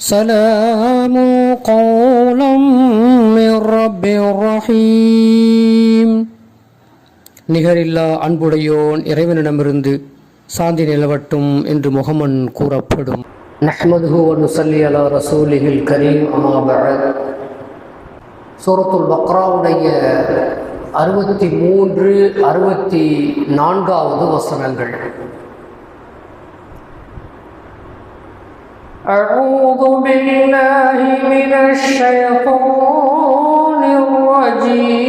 سلام قولا من رب رحيم நிகரில்லா அன்புடையோன் இறைவனிடமிருந்து சாந்தி நிலவட்டும் என்று முகமன் கூறப்படும் நஹ்மதுஹு வ நுஸல்லி அலா ரசூலிஹில் கரீம் அமா பஅத் சூரத்துல் பக்ராவுடைய அறுபத்தி மூன்று அறுபத்தி நான்காவது வசனங்கள் أعوذ بالله من الشيطان الرجيم.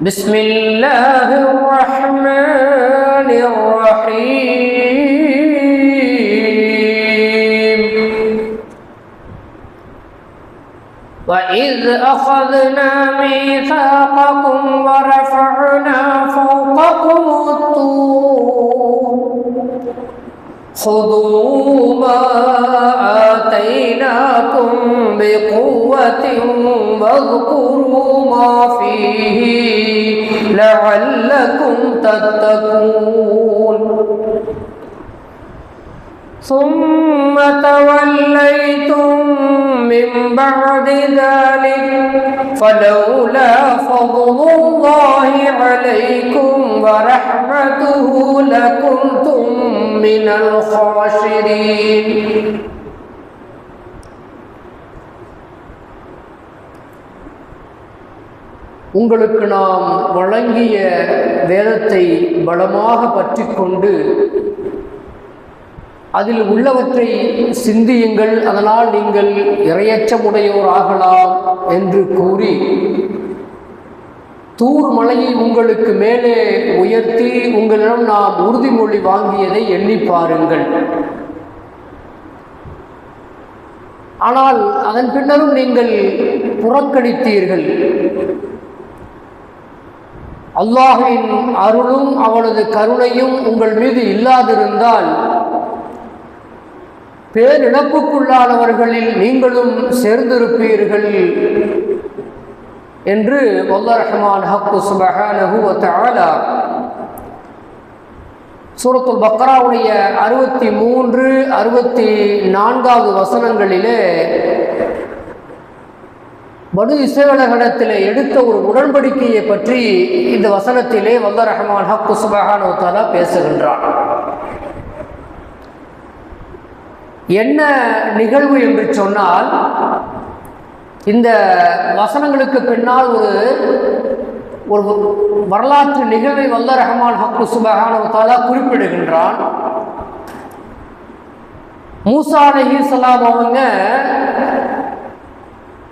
بسم الله الرحمن الرحيم. وإذ أخذنا ميثاقكم خذوا ما آتيناكم بقوة واذكروا ما فيه لعلكم تتقون. ثم توليتم من بعد ذلك فلولا فضل الله عليكم ورحمته لكنتم من الخاسرين உங்களுக்கு நாம் வழங்கிய வேதத்தை பலமாக பற்றி கொண்டு அதில் உள்ளவற்றை சிந்தியுங்கள் அதனால் நீங்கள் இரையச்சமுடையோர் ஆகலாம் என்று கூறி தூர் மலையை உங்களுக்கு மேலே உயர்த்தி உங்களிடம் நாம் உறுதிமொழி வாங்கியதை எண்ணி பாருங்கள். ஆனால் அதன் பின்னரும் நீங்கள் புறக்கணித்தீர்கள். அல்லாஹின் அருளும் அவனது கருணையும் உங்கள் மீது இல்லாதிருந்தால் பேரிழப்புக்குள்ளானவர்களில் நீங்களும் சேர்ந்திருப்பீர்கள் என்று வல்ல ரஹ்மான் ஹக்கு சுபஹானஹு வத்தாலா சூரத்துல் பக்ராவுடைய அறுபத்தி மூன்று அறுபத்தி நான்காவது வசனங்களிலே பனு இஸ்ரேலர்களிடத்தில் எடுத்த ஒரு உடன்படிக்கையை பற்றி இந்த வசனத்திலே வல்ல ரஹ்மான் ஹக்கு சுபஹானு தாலா பேசுகின்றான். என்ன நிகழ்வு என்று சொன்னால் இந்த வசனங்களுக்கு பின்னால் ஒரு ஒரு வரலாற்று நிகழ்வை வல்ல ரஹ்மான் ஹக்கு சுபஹானு குறிப்பிடுகின்றான். மூசா நஹி சலாம் அவங்க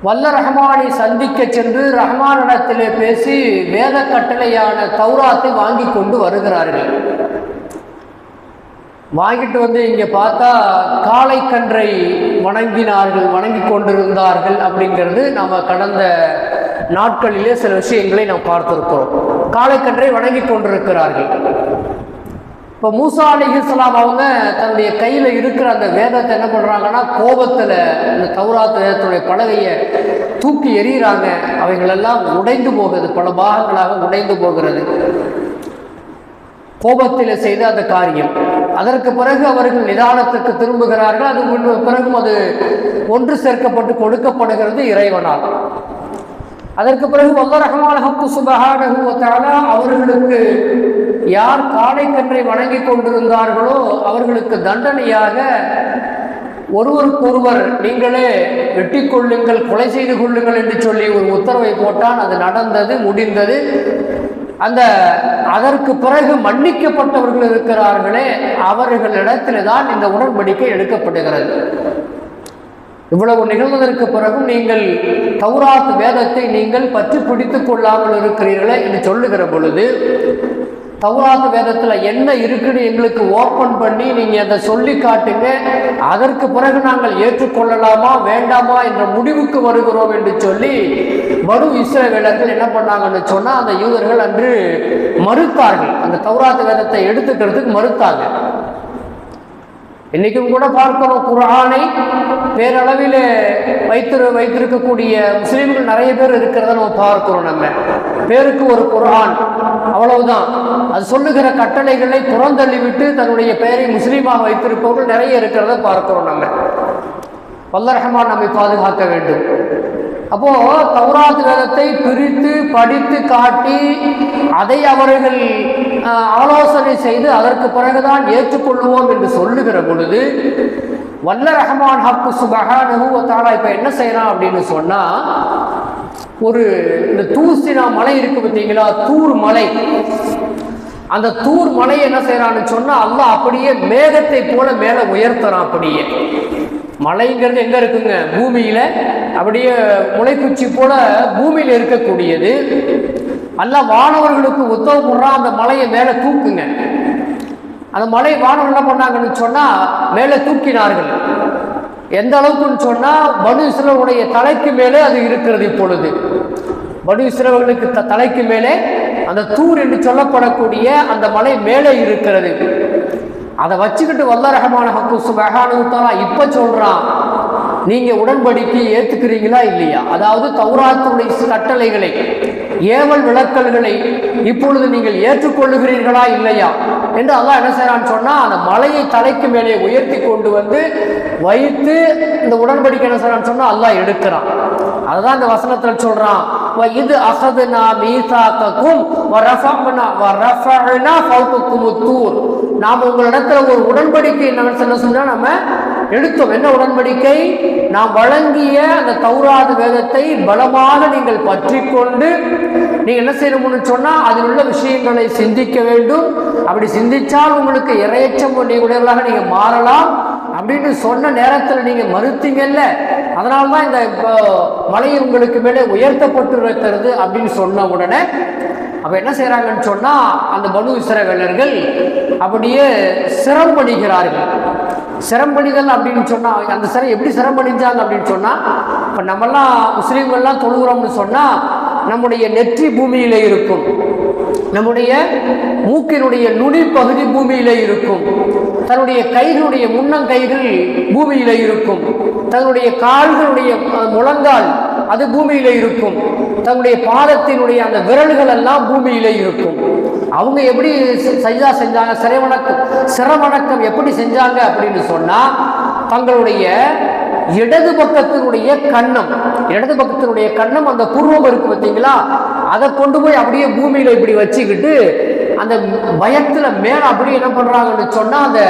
வல்ல ரஹமானை சந்திக்க சென்று ரஹமானிடத்திலே பேசி வேத கட்டளையான தௌராத்தை வாங்கி கொண்டு வருகிறார்கள். வாங்கிட்டு வந்து இங்கே பார்த்தா காளை கன்றை வணங்கினார்கள் வணங்கி கொண்டிருந்தார்கள் அப்படிங்கிறது நாம் கடந்த நாட்களிலே சில விஷயங்களை நாம் பார்த்திருக்கிறோம். காளைக்கன்றை வணங்கி கொண்டிருக்கிறார்கள். இப்போ மூசா அலிஹலாம் அவங்க தன்னுடைய கையில் இருக்கிற அந்த வேதத்தை என்ன பண்ணுறாங்கன்னா கோபத்தில் இந்த தௌராத் வேதத்துடைய பலகையை தூக்கி எறிகிறாங்க. அவைகளெல்லாம் உடைந்து போகிறது பல பாகங்களாக உடைந்து போகிறது. கோபத்தில் செய்த அந்த காரியம். அதற்கு பிறகு அவர்கள் நிதானத்துக்கு திரும்புகிறார்கள். அது பிறகும் அது ஒன்று சேர்க்கப்பட்டு கொடுக்கப்படுகிறது இறைவனால். அதற்கு பிறகு வல்ல ரஹமான ஹக்கு சுபஹானஹுவத்தாலா அவர்களுக்கு யார் காடைக்கன்றை வணங்கி கொண்டிருந்தார்களோ அவர்களுக்கு தண்டனையாக ஒருவருக்கொருவர் நீங்களே வெட்டி கொள்ளுங்கள் கொலை செய்து கொள்ளுங்கள் என்று சொல்லி ஒரு உத்தரவை போட்டான். அது நடந்தது முடிந்தது. அந்த அதற்கு பிறகு மன்னிக்கப்பட்டவர்கள் இருக்கிறார்களே அவர்களிடத்தில் தான் இந்த உடன்படிக்கை எடுக்கப்படுகிறது. இவ்வளவு நிகழ்வதற்கு பிறகும் நீங்கள் தௌராத் வேதத்தை நீங்கள் பற்றி பிடித்துக் கொள்ளாமல் இருக்கிறீர்களே என்று சொல்லுகிற பொழுது தௌராத்து வேதத்தில் என்ன இருக்குன்னு எங்களுக்கு ஓப்பன் பண்ணி நீங்கள் அதை சொல்லி காட்டுங்க. அதற்கு பிறகு நாங்கள் ஏற்றுக்கொள்ளலாமா வேண்டாமா என்ற முடிவுக்கு வருகிறோம் என்று சொல்லி மறு வேடத்தில் என்ன பண்ணாங்கன்னு சொன்னால் அந்த யூதர்கள் அன்று மறுத்தார்கள். அந்த தௌராத்து வேதத்தை எடுத்துக்கிறதுக்கு மறுத்தாங்க. இன்னைக்கும் கூட பார்க்கிறோம் குரானை பேரளவில் வைத்திரு வைத்திருக்கக்கூடிய முஸ்லீம்கள் நிறைய பேர் இருக்கிறத நம்ம பார்க்கிறோம் நம்ம. பேருக்கு ஒரு குரான் அவ்வளவுதான். அது சொல்லுகிற கட்டளைகளை புறந்தள்ளிவிட்டு தன்னுடைய பெயரை முஸ்லீமாக வைத்திருப்பவர்கள் நிறைய இருக்கிறத பார்க்கிறோம் நம்ம. வல்ல நம்மை பாதுகாக்க வேண்டும். அப்போ தௌராத் வேதத்தை பிரித்து படித்து காட்டி அதை அவர்கள் ஆலோசனை செய்து அதற்கு பிறகுதான் ஏற்றுக்கொள்வோம் என்று சொல்லுகிற பொழுது வல்ல ரஹ்மான் ஹக்கு சுபகானுவத்தாலா வ இப்போ என்ன செய்யலாம் அப்படின்னு சொன்னா ஒரு இந்த தூசினா மலை இருக்கு பார்த்தீங்களா? தூர் மலை. அந்த தூர் மலை என்ன செய்யறான்னு சொன்னா அல்லாஹ் அப்படியே மேகத்தை போல மேல உயர்த்தறான் அப்படியே. மலைங்கிறது எங்க இருக்குங்க? பூமியில. அப்படியே முளைக்குச்சி போல பூமியில இருக்கக்கூடியது. அல்லாஹ் வானவர்களுக்கு உத்தரவு போடுறான் அந்த மலையை மேலே தூக்குங்க. அந்த மலை வானவர் என்ன பண்ணாங்கன்னு சொன்னா மேலே தூக்கினார்கள். எந்த அளவுக்குன்னு சொன்னால் பனு தலைக்கு மேலே அது இருக்கிறது இப்பொழுது. பனு த- தலைக்கு மேலே அந்த தூர் என்று சொல்லப்படக்கூடிய அந்த மலை மேலே இருக்கிறது. அதை வச்சுக்கிட்டு வல்ல ரஹமான ஹக்கு சுபஹானுத்தாலா இப்போ சொல்கிறான் நீங்கள் உடன்படிக்கை ஏற்றுக்கிறீங்களா இல்லையா? அதாவது தௌராத்துடைய கட்டளைகளை. ஏவல் விளக்கல்களை இப்பொழுது நீங்கள் ஏற்றுக்கொள்ளுகிறீர்களா இல்லையா? என்று அல்லாஹ் என்ன செய்யறான்னு சொன்னா அந்த மலையை தலைக்கு மேலே உயர்த்தி கொண்டு வந்து வைத்து இந்த உடன்படிக்கை என்ன செய்யறான்னு சொன்னா அல்லாஹ் எடுக்கிறான். அதுதான் இந்த வசனத்துல சொல்றான். "வ இது அகதுனா மீசாக்கும் வரஃபஅனா நாம் உங்களிடத்துல ஒரு உடன்படிக்கை என்ன சொன்னா நம்ம எடுத்தோம். என்ன உடன்படிக்கை? நாம் வழங்கிய அந்த தௌராது வேதத்தை பலமாக நீங்கள் பற்றி கொண்டு நீங்கள் என்ன செய்யணும்னு சொன்னால் அதில் உள்ள விஷயங்களை சிந்திக்க வேண்டும். அப்படி சிந்திச்சால் உங்களுக்கு இறையச்சம் உடையவர்களாக நீங்கள் மாறலாம். அப்படின்னு சொன்ன நேரத்தில் நீங்கள் மறுத்தீங்கல்ல அதனால தான் இந்த இப்போ, மலை உங்களுக்கு மேலே உயர்த்தப்பட்டிருக்கிறது அப்படின்னு சொன்ன உடனே அப்போ என்ன செய்கிறாங்கன்னு சொன்னால் அந்த பனு இசரவேலர்கள் அப்படியே சிரம்பணிகிறார்கள் சிரம்பணிகள் அப்படின்னு சொன்னால் அந்த சிறை எப்படி சிரம்பணிஞ்சாங்க அப்படின்னு சொன்னால் இப்போ நம்மெல்லாம் முஸ்லீம்கள்லாம் தொழுகிறோம்னு சொன்னால் நம்முடைய நெற்றி பூமியில இருக்கும். நம்முடைய மூக்கினுடைய நுனி பகுதி பூமியில இருக்கும். தன்னுடைய கைகளுடைய முன்னங்கைகள் பூமியில இருக்கும். தன்னுடைய கால்களுடைய முழங்கால் அது பூமியில இருக்கும். தன்னுடைய பாதத்தினுடைய அந்த விரல்கள் எல்லாம் பூமியிலே இருக்கும். அவங்க எப்படி ச- செஞ்சாங்க? சிறைவணக்கம் சிரவணக்கம் எப்படி செஞ்சாங்க அப்படின்னு சொன்னா தங்களுடைய இடது பக்கத்தினுடைய கண்ணம் இடது பக்கத்தினுடைய கண்ணம் அந்த புருவம் இருக்கு பார்த்தீங்களா? அதை கொண்டு போய் அப்படியே பூமியில இப்படி வச்சுக்கிட்டு அந்த பயத்துல மேல அப்படியே என்ன பண்றாங்கன்னு சொன்னா அந்த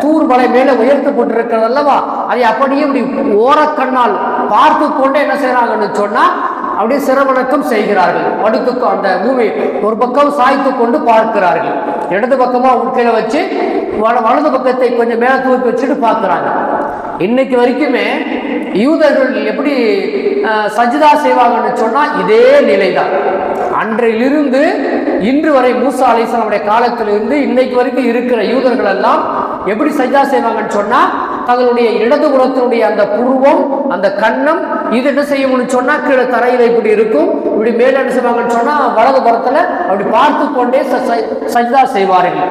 தூர் மலை மேலே உயர்த்தப்பட்டிருக்கிறது அல்லவா? அதை அப்படியே இப்படி ஓரக்கண்ணால் பார்த்து கொண்டு என்ன செய்கிறாங்கன்னு சொன்னா அப்படியே சிரவணக்கம் செய்கிறார்கள். படுத்து அந்த பூமி ஒரு பக்கம் சாய்த்து கொண்டு பார்க்கிறார்கள். இடது பக்கமாக உட்கையில வச்சு வலது பக்கத்தை கொஞ்சம் மேல தூக்கி வச்சுட்டு பார்க்குறாங்க. இன்னைக்கு வரைக்குமே யூதர்கள் எப்படி சஜிதா செய்வாங்கன்னு சொன்னால் இதே நிலைதான். அன்றையிலிருந்து இன்று வரை மூசா அலிசனுடைய காலத்திலிருந்து இன்னைக்கு வரைக்கும் இருக்கிற யூதர்கள் எல்லாம் எப்படி சஜிதா செய்வாங்கன்னு சொன்னால் தங்களுடைய இடது புறத்தினுடைய அந்த புருவம் அந்த கண்ணம் இது என்ன செய்யும்னு சொன்னா கீழே தரையில் இப்படி இருக்கும். இப்படி மேல என்ன செய்வாங்கன்னு சொன்னா வலது புறத்துல அப்படி பார்த்து கொண்டே ச- ச- செய்வார்கள்.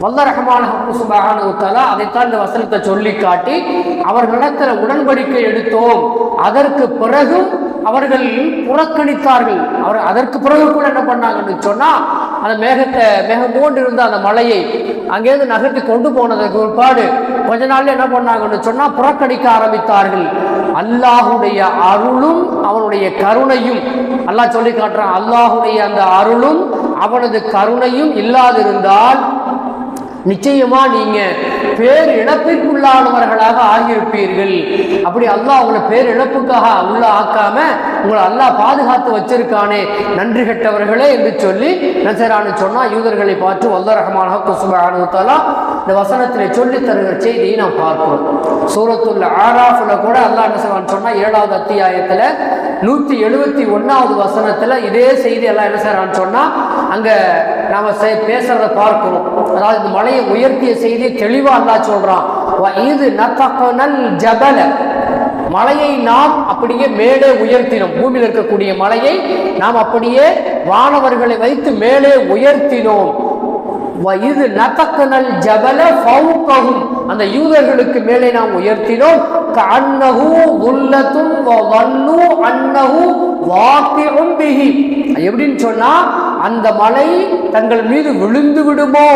வல்ல ரஹமான சுபஹானு அதைத்தான் இந்த வசனத்தை சொல்லி காட்டி அவர்களிடத்துல உடன்படிக்கை எடுத்தோம். அதற்கு பிறகும் அவர்கள் புறக்கணித்தார்கள். அவர் அதற்கு பிறகு கூட என்ன பண்ணாங்கன்னு சொன்னா அந்த மேகத்தை மேகம் போன்று இருந்த அந்த மலையை அங்கேருந்து நகர்த்தி கொண்டு போனதுக்கு ஒருபாடு கொஞ்ச நாள்ல என்ன பண்ணாங்கன்னு சொன்னா புறக்கணிக்க ஆரம்பித்தார்கள். அல்லாஹுடைய அருளும் அவனுடைய கருணையும் அல்லாஹ் சொல்லி காட்டுறான் அல்லாஹுடைய அந்த அருளும் அவனது கருணையும் இல்லாதிருந்தால் நிச்சயமா நீங்க பேர் இழப்பிற்குள்ளானவர்களாக ஆகியிருப்பீர்கள். அப்படி அல்லாஹ் உங்களை பேர் இழப்புக்காக உள்ள ஆக்காம உங்களை அல்லாஹ் பாதுகாத்து வச்சிருக்கானே. நன்றி கெட்டவர்களே என்று சொல்லி நசரானு சொன்னா யூதர்களை பார்த்து வல்ல ரஹமான குசுபானுத்தாலா இந்த வசனத்திலே சொல்லி தருகிற செய்தியை நாம் பார்க்கிறோம். சூரத்துள்ள ஆராஃபுல கூட அல்லாஹ் நசரான் சொன்னா ஏழாவது அத்தியாயத்துல நூத்தி எழுபத்தி ஒன்னாவது வசனத்துல இதே செய்தி எல்லாம் என்ன செய்யறான்னு சொன்னா அங்க நாம செ- பேசுறத பார்க்கிறோம். அதாவது இந்த மலையை உயர்த்திய செய்தியை தெளிவா அல்லாஹ் சொல்றான். "வ இது நத்தகனல் ஜபல. மலையை நாம் அப்படியே மேலே உயர்த்தினோம். பூமியில் இருக்கக்கூடிய மலையை நாம் அப்படியே வானவர்களை வைத்து மேலே உயர்த்தினோம். இது நதக்கனல் ஜபல ஃபௌகஹும். அந்த யூதர்களுக்கு மேலே நாம் உயர்த்தினோம் கண்ணகு துல்லத்தும் வ வன்னு அன்னஹு வாக்கிஉம் பிஹி. எப்படின்னு சொன்னா அந்த மலை தங்கள் மீது விழுந்து விடுமோ?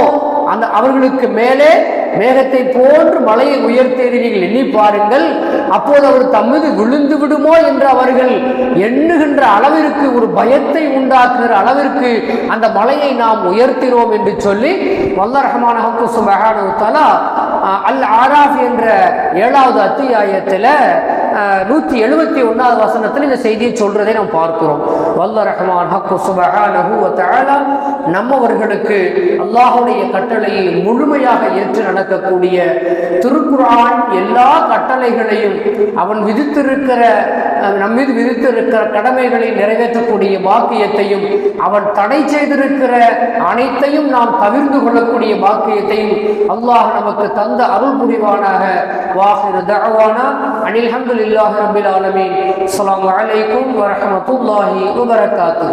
அந்த அவர்களுக்கு மேலே மேகத்தை போன்று மலையை உயர்த்தியதை நீங்கள் எண்ணி பாருங்கள் அப்போது அவர் தம்மீது விழுந்து விடுமோ என்று அவர்கள் எண்ணுகின்ற அளவிற்கு ஒரு பயத்தை உண்டாக்குகிற அளவிற்கு அந்த மலையை நாம் உயர்த்தினோம் என்று சொல்லி வல்ல ரஹமான சுபஹானுத்தாலா அல் ஆராஃப் என்ற ஏழாவது அத்தியாயத்தில் நூற்றி எழுபத்தி ஒன்றாவது வசனத்தில் இந்த செய்தியை சொல்றதை நாம் பார்க்கிறோம். வல்ல ரஹ்மான் ஹக்கு சுபஹானஹு நம்மவர்களுக்கு அல்லாஹுடைய கட்டளையை முழுமையாக ஏற்று நடக்கக்கூடிய திருக்குறான் எல்லா கட்டளைகளையும் அவன் விதித்திருக்கிற அஹ், நம் மீது விதித்திருக்கிற கடமைகளை நிறைவேற்றக்கூடிய பாக்கியத்தையும் அவன் தடை செய்திருக்கிற அனைத்தையும் நாம் தவிர்ந்து கொள்ளக்கூடிய பாக்கியத்தையும் அல்லாஹ் நமக்கு தந்த அருள் புரிவானாக. வாஹிரு தகவானா அனில் ஹம்துலில்லாஹி ரப்பில் ஆலமீன். அஸ்ஸலாமு அலைக்கும் வரஹ்மத்துல்லாஹி வரகாத்து